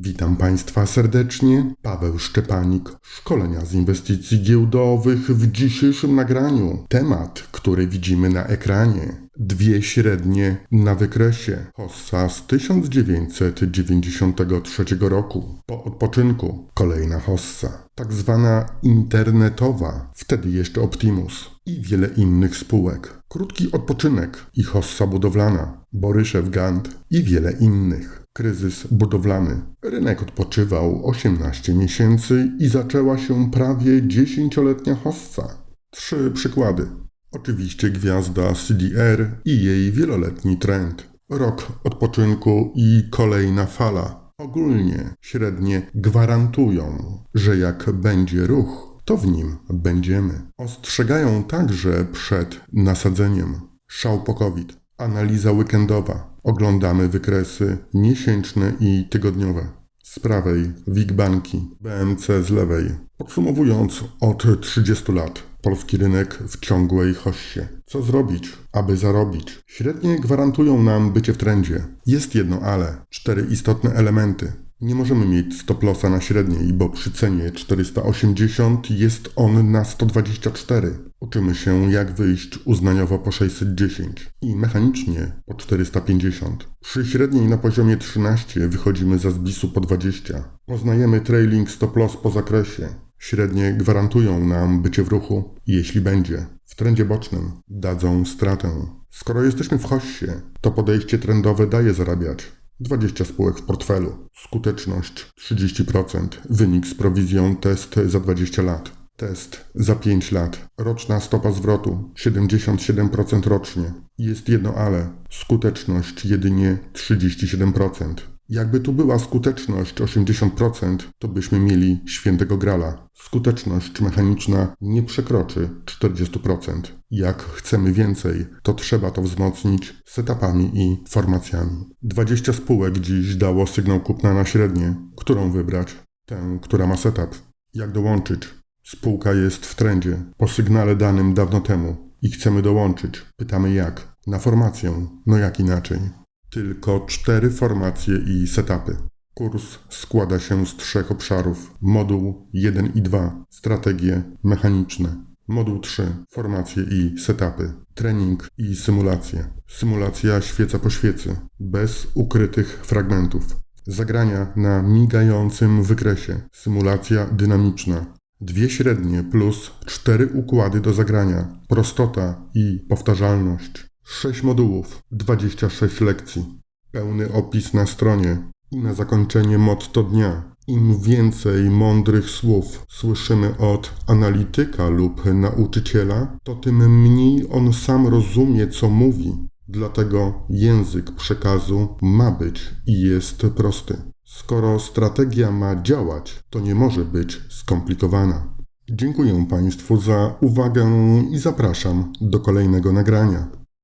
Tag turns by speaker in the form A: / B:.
A: Witam Państwa serdecznie. Paweł Szczepanik, szkolenia z inwestycji giełdowych w dzisiejszym nagraniu. Temat, który widzimy na ekranie. Dwie średnie na wykresie. Hossa z 1993 roku. Po odpoczynku kolejna hossa. Tak zwana internetowa, wtedy jeszcze Optimus i wiele innych spółek. Krótki odpoczynek i hossa budowlana, Boryszew Gant i wiele innych. Kryzys budowlany. Rynek odpoczywał 18 miesięcy i zaczęła się prawie 10-letnia hossa. Trzy przykłady. Oczywiście gwiazda CDR i jej wieloletni trend. Rok odpoczynku i kolejna fala. Ogólnie średnie gwarantują, że jak będzie ruch, to w nim będziemy. Ostrzegają także przed nasadzeniem. Szał po COVID. Analiza weekendowa. Oglądamy wykresy miesięczne i tygodniowe. Z prawej WIG banki, BMC z lewej. Podsumowując, od 30 lat polski rynek w ciągłej hossie. Co zrobić, aby zarobić? Średnie gwarantują nam bycie w trendzie. Jest jedno ale. Cztery istotne elementy. Nie możemy mieć stop lossa na średniej, bo przy cenie 480 jest on na 124. Uczymy się jak wyjść uznaniowo po 610 i mechanicznie po 450. Przy średniej na poziomie 13 wychodzimy za zbisu po 20. Poznajemy trailing stop loss po zakresie. Średnie gwarantują nam bycie w ruchu, jeśli będzie. W trendzie bocznym dadzą stratę. Skoro jesteśmy w hossie, to podejście trendowe daje zarabiać. 20 spółek w portfelu. Skuteczność 30%. Wynik z prowizją test za 20 lat. Test za 5 lat. Roczna stopa zwrotu 77% rocznie. Jest jedno ale. Skuteczność jedynie 37%. Jakby tu była skuteczność 80%, to byśmy mieli świętego grala. Skuteczność mechaniczna nie przekroczy 40%. Jak chcemy więcej, to trzeba to wzmocnić setupami i formacjami. 20 spółek dziś dało sygnał kupna na średnie. Którą wybrać? Tę, która ma setup. Jak dołączyć? Spółka jest w trendzie, po sygnale danym dawno temu i chcemy dołączyć. Pytamy jak? Na formację. No jak inaczej? Tylko cztery formacje i setupy. Kurs składa się z trzech obszarów: moduł 1 i 2, strategie mechaniczne, moduł 3, formacje i setupy, trening i symulacje. Symulacja świeca po świecy, bez ukrytych fragmentów. Zagrania na migającym wykresie, symulacja dynamiczna. Dwie średnie plus cztery układy do zagrania, prostota i powtarzalność. 6 modułów, 26 lekcji. Pełny opis na stronie i na zakończenie motto dnia. Im więcej mądrych słów słyszymy od analityka lub nauczyciela, to tym mniej on sam rozumie, co mówi. Dlatego język przekazu ma być i jest prosty. Skoro strategia ma działać, to nie może być skomplikowana. Dziękuję Państwu za uwagę i zapraszam do kolejnego nagrania.